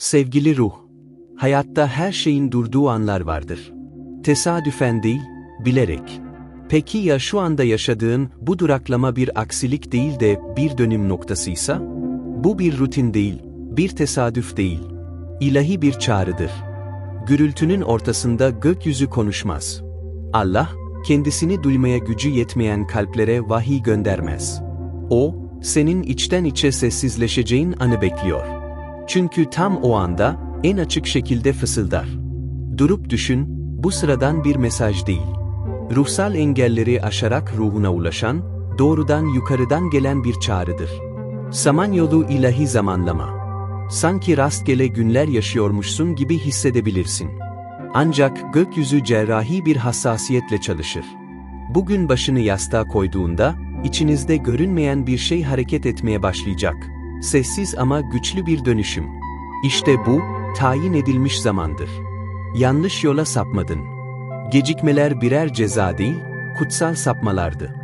Sevgili ruh, hayatta her şeyin durduğu anlar vardır. Tesadüfen değil, bilerek. Peki ya şu anda yaşadığın bu duraklama bir aksilik değil de bir dönüm noktasıysa? Bu bir rutin değil, bir tesadüf değil. İlahi bir çağrıdır. Gürültünün ortasında gökyüzü konuşmaz. Allah, kendisini duymaya gücü yetmeyen kalplere vahiy göndermez. O, senin içten içe sessizleşeceğin anı bekliyor. Çünkü tam o anda, en açık şekilde fısıldar. Durup düşün, bu sıradan bir mesaj değil. Ruhsal engelleri aşarak ruhuna ulaşan, doğrudan yukarıdan gelen bir çağrıdır. Samanyolu ilahi zamanlama. Sanki rastgele günler yaşıyormuşsun gibi hissedebilirsin. Ancak gökyüzü cerrahi bir hassasiyetle çalışır. Bugün başını yastığa koyduğunda, içinizde görünmeyen bir şey hareket etmeye başlayacak. Sessiz ama güçlü bir dönüşüm. İşte bu, tayin edilmiş zamandır. Yanlış yola sapmadın. Gecikmeler birer ceza değil, kutsal sapmalardı.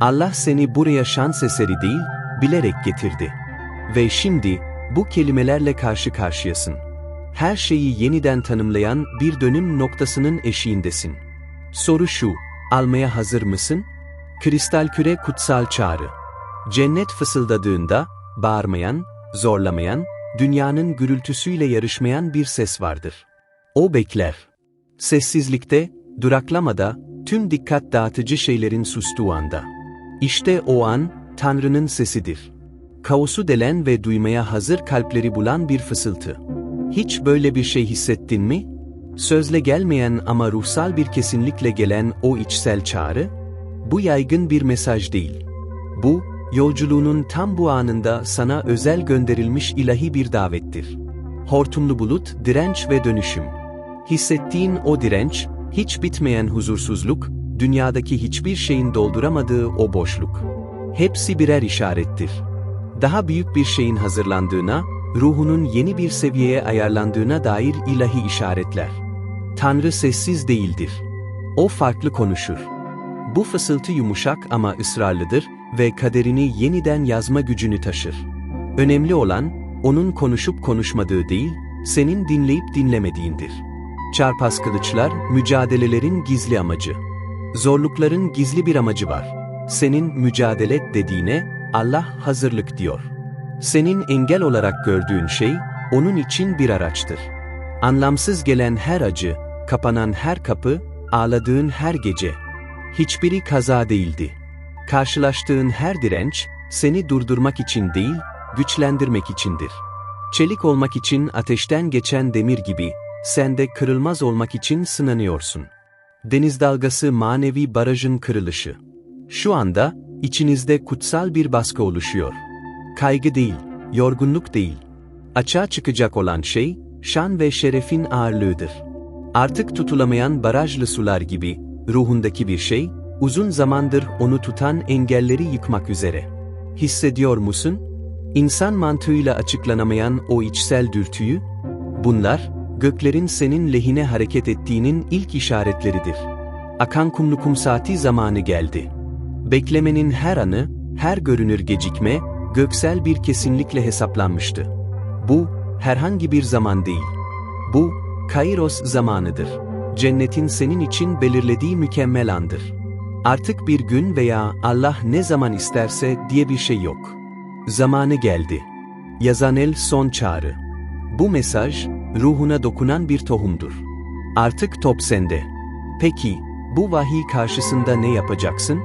Allah seni buraya şans eseri değil, bilerek getirdi. Ve şimdi, bu kelimelerle karşı karşıyasın. Her şeyi yeniden tanımlayan bir dönüm noktasının eşiğindesin. Soru şu, almaya hazır mısın? Kristal küre kutsal çağrı. Cennet fısıldadığında, bağırmayan, zorlamayan, dünyanın gürültüsüyle yarışmayan bir ses vardır. O bekler. Sessizlikte, duraklamada, tüm dikkat dağıtıcı şeylerin sustuğu anda. İşte o an, Tanrı'nın sesidir. Kaosu delen ve duymaya hazır kalpleri bulan bir fısıltı. Hiç böyle bir şey hissettin mi? Sözle gelmeyen ama ruhsal bir kesinlikle gelen o içsel çağrı, bu yaygın bir mesaj değil. Bu, yolculuğunun tam bu anında sana özel gönderilmiş ilahi bir davettir. Hortumlu bulut, direnç ve dönüşüm. Hissettiğin o direnç, hiç bitmeyen huzursuzluk, dünyadaki hiçbir şeyin dolduramadığı o boşluk. Hepsi birer işarettir. Daha büyük bir şeyin hazırlandığına, ruhunun yeni bir seviyeye ayarlandığına dair ilahi işaretler. Tanrı sessiz değildir. O farklı konuşur. Bu fısıltı yumuşak ama ısrarlıdır ve kaderini yeniden yazma gücünü taşır. Önemli olan, onun konuşup konuşmadığı değil, senin dinleyip dinlemediğindir. Çarpaz kılıçlar, mücadelelerin gizli amacı. Zorlukların gizli bir amacı var. Senin mücadele dediğine, Allah hazırlık diyor. Senin engel olarak gördüğün şey, onun için bir araçtır. Anlamsız gelen her acı, kapanan her kapı, ağladığın her gece. Hiçbiri kaza değildi. Karşılaştığın her direnç, seni durdurmak için değil, güçlendirmek içindir. Çelik olmak için ateşten geçen demir gibi, sen de kırılmaz olmak için sınanıyorsun. Deniz dalgası manevi barajın kırılışı. Şu anda, içinizde kutsal bir baskı oluşuyor. Kaygı değil, yorgunluk değil. Açığa çıkacak olan şey, şan ve şerefin ağırlığıdır. Artık tutulamayan barajlı sular gibi, ruhundaki bir şey, uzun zamandır onu tutan engelleri yıkmak üzere. Hissediyor musun? İnsan mantığıyla açıklanamayan o içsel dürtüyü? Bunlar, göklerin senin lehine hareket ettiğinin ilk işaretleridir. Akan kumlu kum saati zamanı geldi. Beklemenin her anı, her görünür gecikme, göksel bir kesinlikle hesaplanmıştı. Bu, herhangi bir zaman değil. Bu, Kairos zamanıdır. Cennetin senin için belirlediği mükemmel andır. Artık bir gün veya Allah ne zaman isterse diye bir şey yok. Zamanı geldi. Yazanel son çağrı. Bu mesaj, ruhuna dokunan bir tohumdur. Artık top sende. Peki, bu vahiy karşısında ne yapacaksın?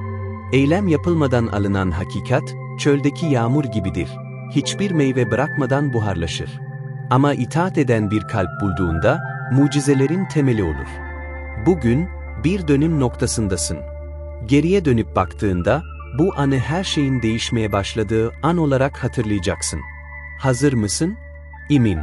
Eylem yapılmadan alınan hakikat, çöldeki yağmur gibidir. Hiçbir meyve bırakmadan buharlaşır. Ama itaat eden bir kalp bulduğunda, mucizelerin temeli olur. Bugün, bir dönüm noktasındasın. Geriye dönüp baktığında, bu anı her şeyin değişmeye başladığı an olarak hatırlayacaksın. Hazır mısın? İmin.